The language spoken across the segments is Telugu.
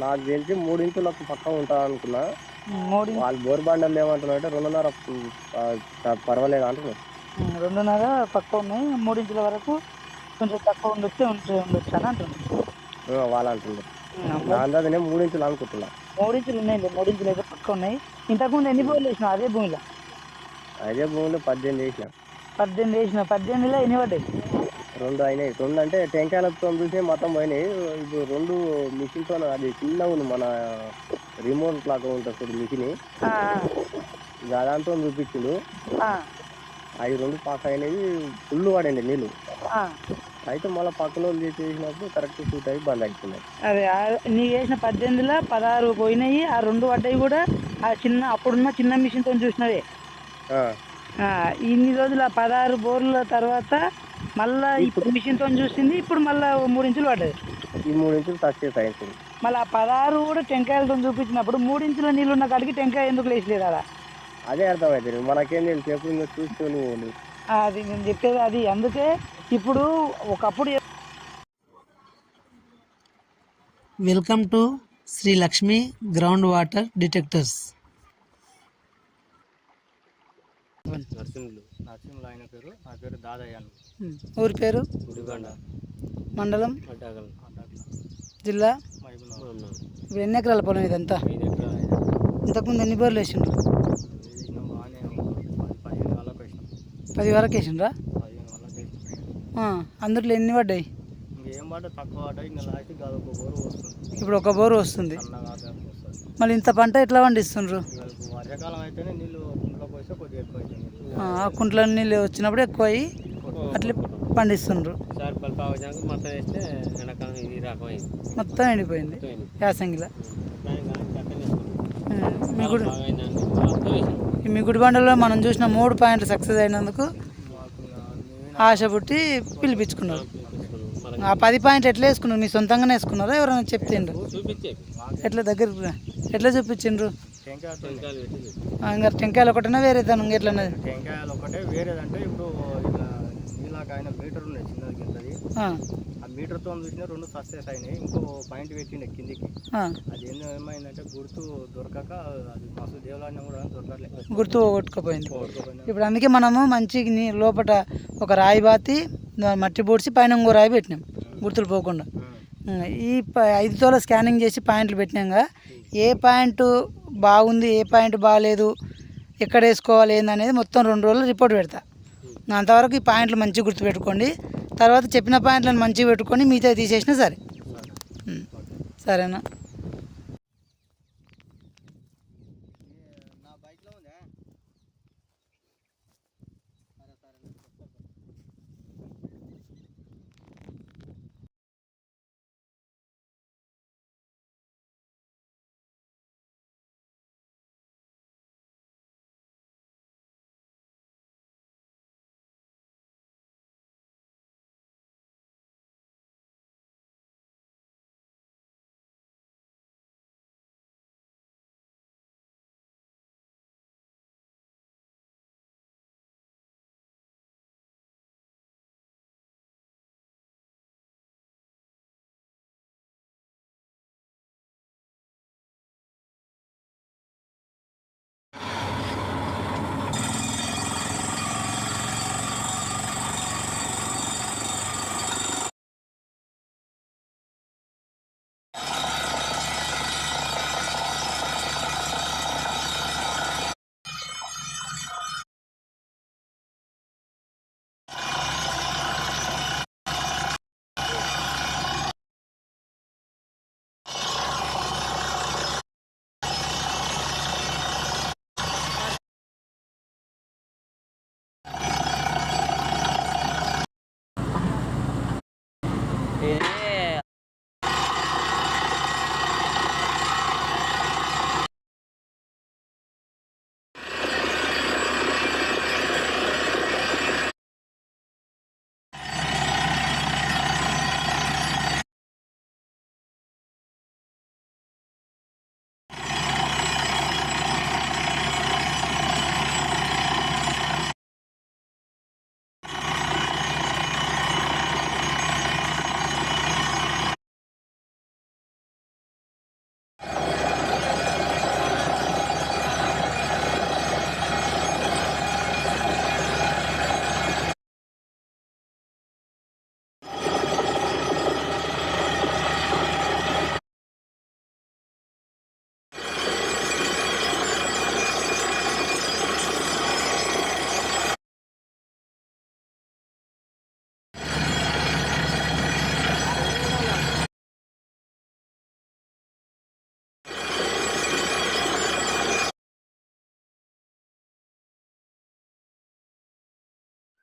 నాకు తెలిసి మూడించులకు పక్క ఉంటా అనుకున్నా. వాళ్ళు బోర్ బండలు ఏమంటున్నారంటే రెండున్నర ఆ, ఆ, పర్వాలేదు అంటున్నారు. రెండున్నర పక్క ఉన్నాయి. మూడించుల వరకు కొంచెం తక్కువ ఉంటే ఉండొచ్చు అని అంటున్నాను ఆ, వాళ్ళు అంటున్నారు. అందాజ నేను మూడించులు అనుకుంటున్నా. మూడించులు ఉన్నాయి మూడించులు అయితే పక్క ఉన్నాయి. ఇంతకుముందు ఎన్ని బోర్లు వేసినావు అదే భూమిలో? అదే భూమిలో పద్దెనిమిది వేసిన. పద్దెనిమిది వేసిన పద్దెనిమిదిలో ఎన్ని పడ్డాయి? రెండు అయినాయి. రెండు అంటే టెంకాయలతో చూసి మొత్తం పోయినాయి. ఇప్పుడు రెండు మిషన్తో అది చిన్నగా ఉంది మన రిమోట్ లాగా ఉంటుంది చూడు మిషన్. దాంతో చూపించిండు. అవి రెండు పాస్ అయినవి ఫుల్ పడండి నీళ్ళు. అయితే మళ్ళీ పక్కన వాళ్ళు చేసినప్పుడు కరెక్ట్ షూట్ అయ్యి బంద్ అవుతున్నాయి అదే నీ వేసిన పద్దెనిమిదిలో పదహారు పోయినాయి. ఆ రెండు పడ్డాయి కూడా ఆ చిన్న అప్పుడున్న చిన్న మిషన్తో చూసినవే. ఇన్ని రోజులు ఆ పదహారు బోర్ల తర్వాత మళ్ళా ఇప్పుడు మిషన్తో చూసింది ఇప్పుడు మళ్ళా మూడు ఇంచులు పడ్డది. ఈ మూడు ఇంచులు చేసి అయింది మళ్ళీ ఆ పదహారు కూడా టెంకాయలతో చూపించినప్పుడు మూడు ఇంచుల నీళ్ళు ఉన్న కాడికి టెంకాయ ఎందుకు లేచలేదు అలా అదే అర్థమవుతుంది మనకేం తెలుసు ఎప్పుడు చూస్తూ నువ్వు అది నేను చెప్పేది అది అందుకే ఇప్పుడు ఒకప్పుడు welcome to Shri Lakshmi ground water detectors Narasimhulu. Narasimhulu. ఆయన పేరు. నా పేరు దాదయ్య ఊరి పేరు? గుడిగొండ మండలం? జిల్లా? ఇప్పుడు ఎన్ని ఎకరాల పొలం ఇదంతా? ఇంతకుముందు ఎన్ని బోర్లు వేసిండ్రు? పది వరకు వేసిండ్రా? అందులో ఎన్ని పడ్డాయి? ఇంకేం పడ్డ తక్కువ పడ్డ ఇంకా లాస్ట్ కాదు ఒక బోరు వస్తుంది ఇప్పుడు ఒక బోరు వస్తుంది. మళ్ళీ ఇంత పంట ఎట్లా పండిస్తుండ్రు? ఇవాళ వర్షాకాలం అయితేనే నీళ్ళు కుండలోకి పోస్తే కొద్దిగా ఎక్కువ అవుతుంది ఆ కుంట్ల నీళ్ళు వచ్చినప్పుడు ఎక్కువ అయ్యి అట్లా పండిస్తుండ్రు. మొత్తం వేస్తే ఎండాకాలం ఇది రకమైంది. మొత్తం ఎండిపోయింది. యాసంగిలో. గుడి మీ గుడి బండలో మనం చూసిన మూడు పాయింట్లు సక్సెస్ అయినందుకు ఆశ పుట్టి పిలిపించుకున్నారు. ఆ పది పాయింట్లు ఎట్లా వేసుకున్నారు మీ సొంతంగానే వేసుకున్నారా? ఎవరైనా చెప్తుండ్రు? ఎట్లా దగ్గరికి రా. ఎట్లా చూపించిండ్రు? ఇంకా టెంకాయలు ఒకటేనా వేరే దాని ఎట్లా టెంకాయలు ఒకటే వేరేదంటే ఇప్పుడు ఆయన మీటర్ ఉన్నాయి చిన్నది మీటర్తో చూసిన రెండు సక్సెస్ అయినాయి. ఇంకో పాయింట్ పెట్టిండే కిందికి. అది ఏందో ఏమైందంటే గుర్తు దొరకక అది మస్తు దేవాలయం కూడా దొరకట్లేదు గుర్తు పోగొట్టుకుపోయింది ఇప్పుడు అందుకే మనము మంచి లోపట ఒక రాయి బాతి మట్టి పూడ్చి పైన ఇంకో రాయి పెట్టినాం. గుర్తులు పోకుండా. ఈ ఐదు తోల స్కానింగ్ చేసి పాయింట్లు పెట్టినాక ఏ పాయింట్ బాగుంది ఏ పాయింట్ బాగాలేదు ఎక్కడ వేసుకోవాలి ఏందనేది మొత్తం రెండు రోజులు రిపోర్ట్ పెడతా. అంతవరకు ఈ పాయింట్లు మంచిగా గుర్తుపెట్టుకోండి. తర్వాత చెప్పిన పాయింట్లను మంచిగా పెట్టుకొని మిగతా తీసేసినా సరే. సరేనా?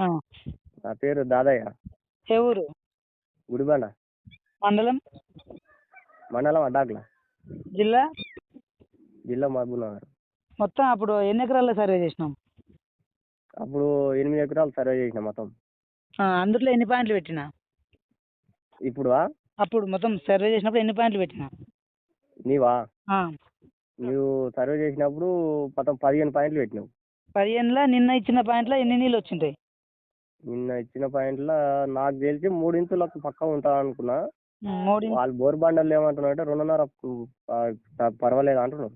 ఆ. నా పేరు దాదయ్య. ఏ ఊరు? గుడిబండ. మండలం? మండలం అడ్డాకుల. జిల్లా? జిల్లా మహబూబ్ నగర్ మొత్తం అప్పుడు ఎన్ని ఎకరాల్లో సర్వే చేసినాం? అప్పుడు ఎనిమిది ఎకరాలు సర్వే చేసిన మొత్తం. ఆ, అందులో ఎన్ని పాయింట్లు పెట్టినా? ఇప్పుడు అప్పుడు మొత్తం సర్వే చేసినప్పుడు ఎన్ని పాయింట్లు పెట్టినా? నీవా? ఆ, నువ్వు సర్వే చేసినప్పుడు మొత్తం పదిహేను పాయింట్లు పెట్టినావు. పదిహేనులో నిన్న ఇచ్చిన పాయింట్లో ఎన్ని నీళ్ళు వచ్చింటాయి? నిన్న ఇచ్చిన పాయింట్లో నాకు తెలిసి మూడు ఇంచులకు పక్క ఉంటా అనుకున్నా. మూడు వాళ్ళు బోర్ బండలు ఏమంటున్నారు అంటే రెండున్నర ఆ, పర్వాలేదు అంటున్నారు.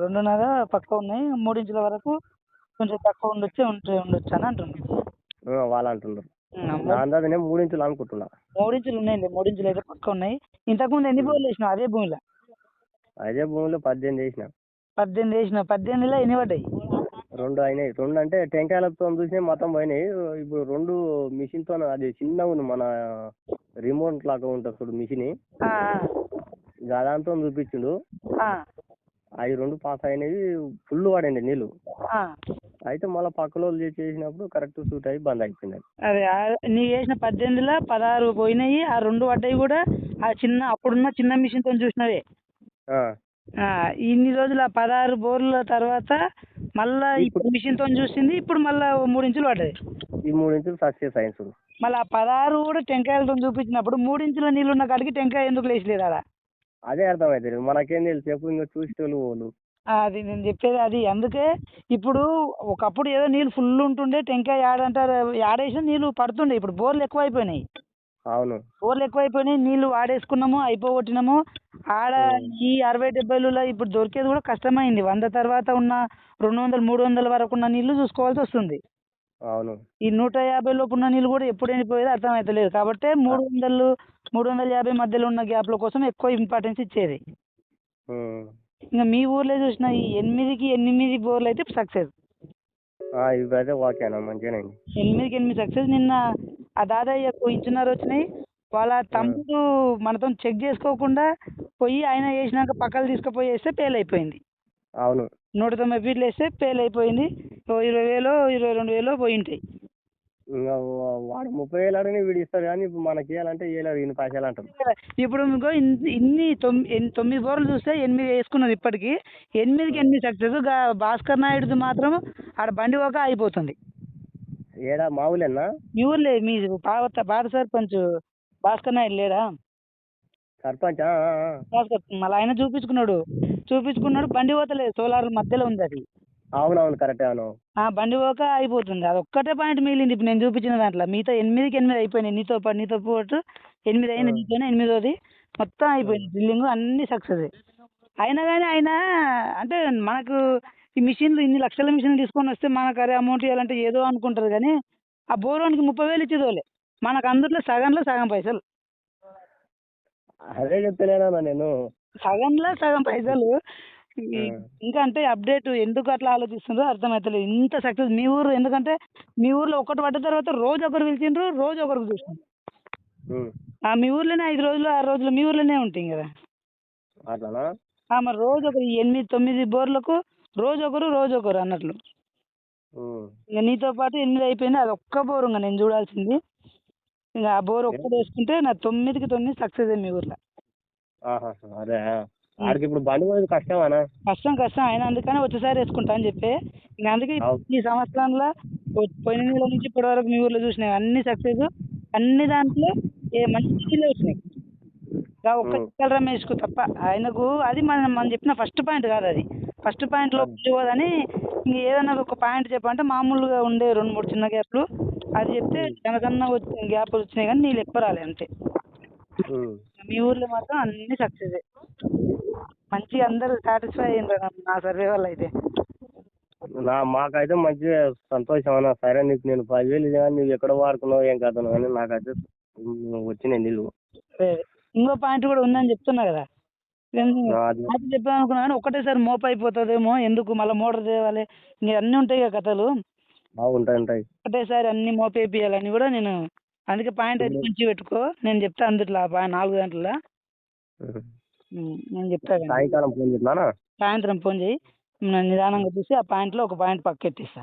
రెండున్నర పక్క ఉన్నాయి. మూడు ఇంచుల వరకు కొంచెం తక్కువ ఉండొచ్చు ఉంటే ఉండొచ్చు అని అంటున్నాను ఆ, వాళ్ళు అంటున్నారు. నా మూడు- అందాజ నేను మూడు ఇంచులు అనుకుంటున్నా. మూడు ఇంచులు ఉన్నాయండి. మూడు ఇంచులు అయితే పక్క ఉన్నాయి. ఇంతకుముందు ఎన్ని బోర్లు వేసినావు అదే భూమిలో? అదే భూమిలో పద్దెనిమిది వేసిన. పద్దెనిమిది వేసినావు. పద్దెనిమిదిలో ఎన్ని పడ్డాయి? రెండు అయినాయి. రెండు అంటే టెంకాయలతో చూసి మొత్తం పోయినాయి. ఇప్పుడు రెండు మిషన్తో అది చిన్న ఉంది మన రిమోట్ లాగా ఉంటుంది చూడు మిషన్. దాంతో చూపించిండు. అవి రెండు పాస్ అయినవి ఫుల్ పడండి నీళ్ళు. అయితే మళ్ళీ పక్కలో చేసినప్పుడు కరెక్ట్ సూట్ అయ్యి బంద్ అయిపోయింది అది. నీ వేసిన పద్దెనిమిదిలో పదహారు పోయినాయి. ఆ రెండు పడ్డాయి కూడా ఆ చిన్న అప్పుడున్న చిన్న మిషన్తో చూసినవే. ఆ, ఆ, ఇన్ని రోజులు ఆ పదహారు బోర్ల తర్వాత మళ్ళా ఇప్పుడు మిషన్తో చూసింది ఇప్పుడు మళ్ళా మూడు ఇంచులు పడ్డది. ఈ మూడు ఇంచులు సక్సెస్ చూడు మళ్ళీ ఆ పదహారు కూడా టెంకాయలతో చూపించినప్పుడు మూడు ఇంచుల నీళ్ళు ఉన్న కాడికి టెంకాయ ఎందుకు లేచలేదు ఆడ? అదే అర్థమవుతుంది మనకేం తెలుసు చెప్పు ఇంకా చూసేటోళ్ళు వాళ్ళు అది నేను చెప్పేది అది. అందుకే ఇప్పుడు ఒకప్పుడు ఏదో నీళ్ళు ఫుల్ ఉంటుండే టెంకాయ ఆడంటారు ఆడేసిన నీళ్ళు పడుతుండే. ఇప్పుడు బోర్లు ఎక్కువైపోయినాయి. అవును. బోర్లు ఎక్కువైపోయినాయి నీళ్ళు వాడేసుకున్నాము అయిపోగొట్టినాము. ఆడ ఈ అరవై డెబ్బైలలో ఇప్పుడు దొరికేది కూడా కష్టమైంది. వంద తర్వాత ఉన్న రెండు వందలు మూడు వందల వరకు ఉన్న నీళ్ళు చూసుకోవాల్సి వస్తుంది. అవును. ఈ నూట యాభై లోపు ఉన్న నీళ్ళు కూడా ఎప్పుడు ఎండిపోయేది అర్థమవుతలేదు కాబట్టి మూడు వందలు మూడు వందల యాభై మధ్యలో ఉన్న గ్యాప్ల కోసం ఎక్కువ ఇంపార్టెన్స్ ఇచ్చేది. ఇంకా మీ ఊర్లో చూసిన ఈ ఎనిమిదికి ఎనిమిది బోర్లు అయితే సక్సెస్. ఆ, ఇవైతే ఓకేనా మంచిగానే ఎనిమిదికి ఎనిమిది సక్సెస్. నిన్న ఆ దాదాపు ఇంచున్నర వచ్చినాయి. వాళ్ళ తమ్ముడు మనతో చెక్ చేసుకోకుండా పోయి ఆయన వేసినాక పక్కలు తీసుకుపోయి వేస్తే ఫెయిల్ అయిపోయింది. అవును. నూట తొంభై ఫీట్లు వేస్తే ఫెయిల్ అయిపోయింది. ఓ ఇరవై వేలు ఇరవై రెండు వేలు పోయి ఉంటాయి ఇంకా వాడు ముప్పై వేలు అడిగిన వీడు ఇస్తాడు కానీ ఇప్పుడు మనకి ఇవ్వాలంటే ఇవ్వలేడు ఇన్ని పైసలు అంటారు ఇప్పుడు మీకు ఇన్ని తొమ్మిది తొమ్మిది బోర్లు చూస్తే ఎనిమిది వేసుకున్నది ఇప్పటికి. ఎనిమిదికి ఎనిమిది సక్సెస్ భాస్కర్ నాయుడుది మాత్రం ఆడ బండి ఒక అయిపోతుంది ఏడా మామూలేనా మీ ఊర్లే మీ పాత పాత సర్పంచ్ భాస్కర్ నాయుడు లేడా? సర్పంచ్. భాస్కర్ మళ్ళీ ఆయన చూపించుకున్నాడు. చూపించుకున్నాడు బండి పోతలేదు సోలార్ మధ్యలో ఉంది అది. అవునవును కరెక్టే అవును. ఆ బండి పోక అయిపోతుంది. అది ఒక్కటే పాయింట్ మిగిలింది ఇప్పుడు నేను చూపించిన దాంట్లో. మిగతా ఎనిమిదికి ఎనిమిది అయిపోయినాయి నీతో పాటు నీతో పాటు. ఎనిమిది అయింది నీతోనే ఎనిమిదోది. మొత్తం అయిపోయింది డ్రిల్లింగ్ అన్ని సక్సెస్. అయినా కానీ ఆయన అంటే మనకు ఈ మిషన్లు ఇన్ని లక్షల మిషన్ తీసుకొని వస్తే మనకు అరే అమౌంట్ ఇవ్వాలంటే ఏదో అనుకుంటారు కానీ ఆ బోరోనికి ముప్పై వేలు ఇచ్చేదోలే. మనకు అందులో సగంలో సగం పైసలు. అదే చెప్తలేనా నేను. సగంలో సగం పైసలు. ఇంకా అంటే అప్డేట్ ఎందుకు అట్లా ఆలోచిస్తుందో అర్థమవుతలేదు ఇంత సక్సెస్ మీ ఊరు ఎందుకంటే మీ ఊర్లో ఒకటి పడ్డ తర్వాత రోజు ఒకరు పిలిచిండ్రు రోజు ఒకరికి. ఆ మీ ఊర్లోనే ఐదు రోజులు ఆరు రోజులు మీ ఊర్లోనే ఉంటాం కదా. అట్లానా? మరి రోజు ఒకరు ఈ ఎనిమిది తొమ్మిది బోర్లకు రోజు ఒకరు రోజు ఒకరు అన్నట్లు. ఇక నీతో పాటు ఎనిమిది అయిపోయింది అది ఒక్క బోర్ ఇంకా నేను చూడాల్సింది. ఇంకా ఆ బోర్ ఒక్కటి వేసుకుంటే నా తొమ్మిదికి తొమ్మిది సక్సెస్ మీ ఊర్లో ఆహా, అదే ఆడికి ఇప్పుడు బండి పోయేది కష్టమానా కష్టం కష్టం. అయినా అందుకని వచ్చేసారి వేసుకుంటా అని చెప్పి. ఇంకా అందుకే. ఈ సంవత్సరంలో పోయిన నెల నుంచి ఇప్పటి వరకు మీ ఊర్లో చూసినాయి అన్ని సక్సెస్ అన్ని దాంట్లో ఏ మంచి నీళ్ళే వచ్చినాయి. ఒక్క రమేష్కు తప్ప. ఆయనకు అది మనం మనం చెప్పిన ఫస్ట్ పాయింట్ కాదు అది. ఫస్ట్ పాయింట్లో ఇంక ఏదైనా ఒక పాయింట్ చెప్పంటే మామూలుగా ఉండే రెండు మూడు చిన్న గ్యాప్లు. అది చెప్తే జనకన్నా వచ్చిన గ్యాప్ వచ్చినాయి కానీ నీళ్ళు ఎక్కువ రాలే అంతే. మీ ఊర్లో మాత్రం అన్ని సక్సెస్ మంచిగా అందరూ సాటిస్ఫై అయ్యిండ్రు నా సర్వే వల్ల అయితే. నా మాకైతే మంచిగా సంతోషం అన్న. సరే నీకు నేను పదివేలు ఇది నువ్వు ఎక్కడ వాడుకున్నావు ఏం కథను కానీ నాకైతే వచ్చినాయి నీళ్ళు. ఇంకో పాయింట్ కూడా ఉందని చెప్తున్నా కదా. అది అది చెప్పాను అనుకున్నా కానీ ఒకటేసారి మోపు అయిపోతుందేమో ఎందుకు మళ్ళీ మోటార్ తేవాలి? ఇంకా అన్నీ ఉంటాయి కదా కథలు. బాగుంటాయి ఉంటాయి ఒకటేసారి అన్ని మోపేపియాలని కూడా నేను అందుకే పాయింట్ అయితే మంచిగా పెట్టుకో నేను చెప్తా అందుట్లో నాలుగు గంటల. నేను చెప్తాను సాయంకాలం ఫోన్ చేసినానా సాయంత్రం ఫోన్ చేయి. నిదానంగా చూసి ఆ పాయింట్లో ఒక పాయింట్ పక్క ఎట్టిస్తా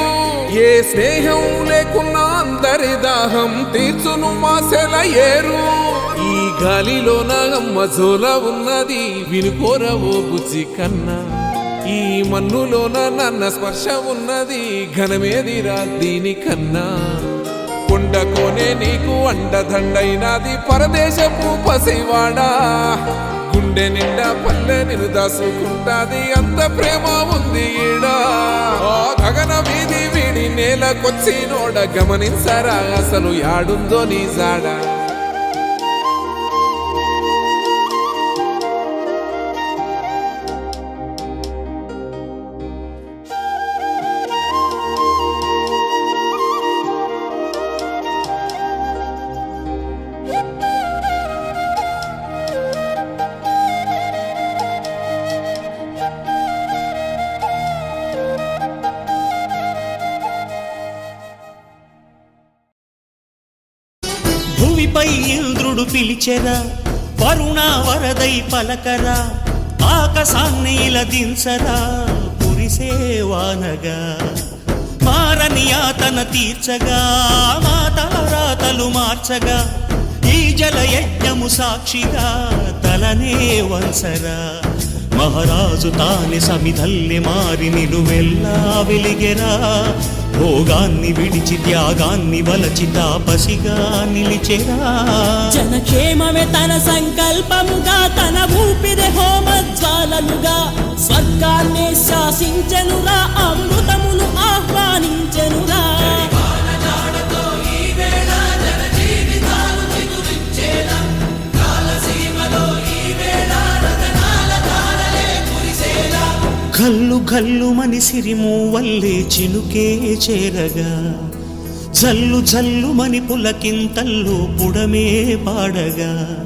ఏ స్నేహం లేకున్నా అందరి దాహం తీర్చును మాసెల ఏరు ఈ గాలిలో నాగమ్మ జోల ఉన్నది వినుకోరవో బుజ్జి కన్నా. ఈ మన్నులోన నన్న స్పర్శ ఉన్నది ఘనమేదిరా దీనికన్నా కొండకోనే నీకు అండదండైనది పరదేశపు పసివాడా. గుండె నిండా పల్లె నిన్ను దాసుకుంటాది అంత ప్రేమ ఉంది ఈడా. గగన వీధి వీడి నేలకొచ్చి నోడ గమనించరా? అసలు యాడుందో నీ జాడా? ఇంద్రుడు పిలిచెరా వరుణ వరదై పలకరా ఆకాశాన్ని ఇలా దించరా కురిసేవానగా మారని ఆతన తీర్చగా మా మాతారాతలు మార్చగా ఈ జల యజ్ఞము సాక్షిగా తలనే వంచరా. మహారాజు తానే సమిధల్లె మారి నిలువెల్లా వెలిగెరా. భోగాన్ని విడిచి త్యాగాన్ని వలచి తాపసిగా నిలిచెరా. జనక్షేమమే తన సంకల్పముగా తన ఊపిరి హోమజ్వాలలుగా. స్వర్గాన్ని శాసించెనురా అమృతమును ఆహ్వానించెనురా. కల్లు గల్లు మని సిరిము వల్లే చినుకే చేరగా. జల్లు జల్లు మని పులకింతల్లు పుడమే పాడగా.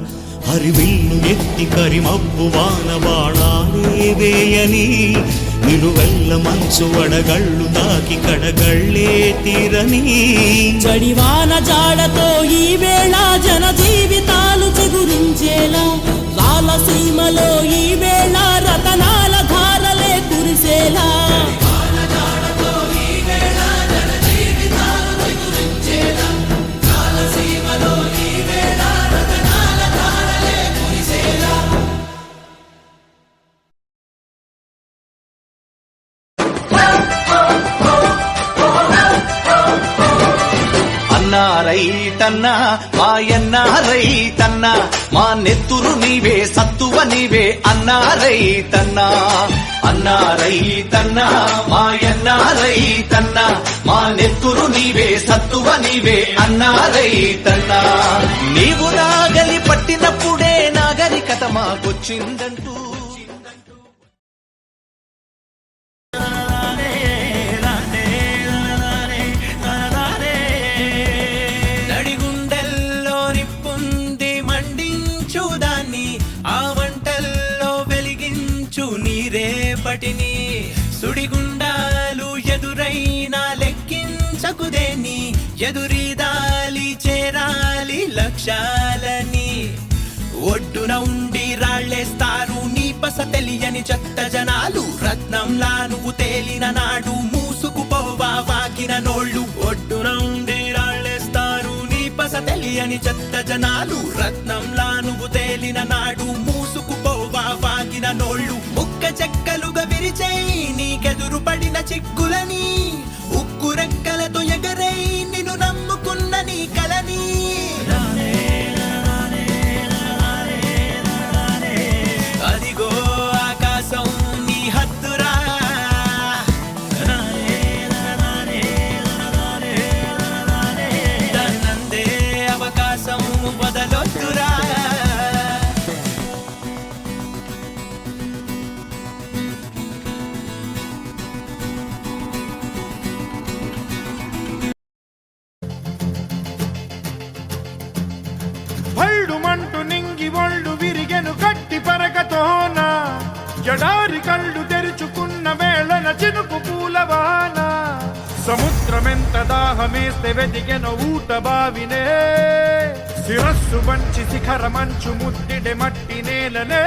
హరివిల్లు ఎత్తి కరిమబ్బు వాన బాణాలే వేయని నిలువెల్ల మంచు వడగళ్ళు తాకి కడగళ్ళే తీరని. చడివాన జాడతో ఈ వేళ జన జీవితాలు చిగురించేలా. రాలసీమలో ఈ రైతన్నా మాయన్న రైతన్నా మా నెత్తురు నీవే సత్తువ నీవే అన్నా రైతన్నా అన్నా రైతన్నా మాయన్న రైతన్నా మా నెత్తురు నీవే సత్తువ నీవే అన్నా రైతన్నా నీవు నాగలి పట్టినప్పుడే నాగరికత మాకొచ్చిందంటూ. ఎదురీదాలి చేరాలి లక్ష్యాలని. ఒడ్డున ఉండి రాళ్ళేస్తారు నీ పస తెలియని చెత్త జనాలు. రత్నంలా నువ్వు తేలిన నాడు మూసుకుపోవా వాకిన నోళ్ళు. ఒడ్డున ఉండి రాళ్ళేస్తారు నీ పస తెలియని చెత్త జనాలు. రత్నంలా నువ్వు తేలిన నాడు మూసుకుపోవా వాకిన నోళ్ళు. ముక్క చెక్కలుగా విరిచేయి నీకెదురు పడిన చిక్కులని నీ కలని దాహమేస్తే వెతికెన ఊట బావినే. శిరస్సు వంచి శిఖర మంచు ముద్దిడె మట్టి నేలనే.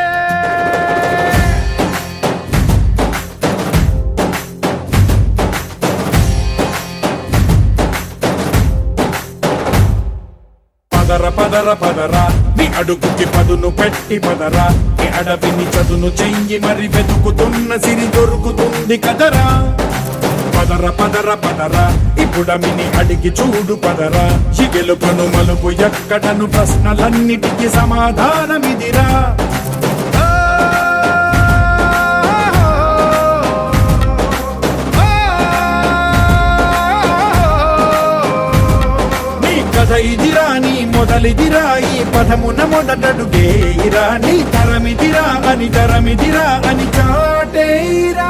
పదర పదర పదరా. నీ అడుగుకి పదును పెట్టి పదరా. నీ అడవిని చదును చెయ్యి మరి వెతుకుతున్న సిరి దొరుకుతుంది కదరా. పదర పదర పదర. ఇప్పుడమిని అడిగి చూడు పదరా. ఈ గెలుపను మలుపు ఎక్కడను ప్రశ్నలన్నిటికీ సమాధానమిదిరా. కథ ఇదిరా నీ మొదలిదిరా ఈ పదమున మొదటడుగేయిరా. నీ తరమిదిరా అని తరమిదిరా అని చాటేరా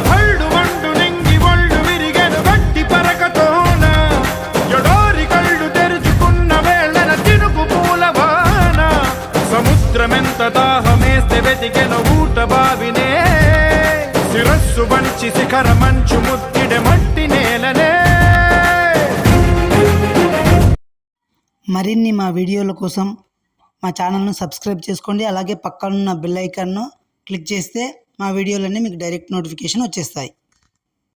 దాహమేస్తే ఊట బావినే. శిరస్సు వంచి శిఖర మంచు ముద్దిడ మట్టి నేలనే. మరిన్ని మా వీడియోల కోసం మా ఛానల్ను సబ్స్క్రైబ్ చేసుకోండి. అలాగే పక్కనున్న బెల్ ఐకాన్ను క్లిక్ చేస్తే మా వీడియోలన్నీ మీకు డైరెక్ట్ నోటిఫికేషన్ వచ్చేస్తాయి.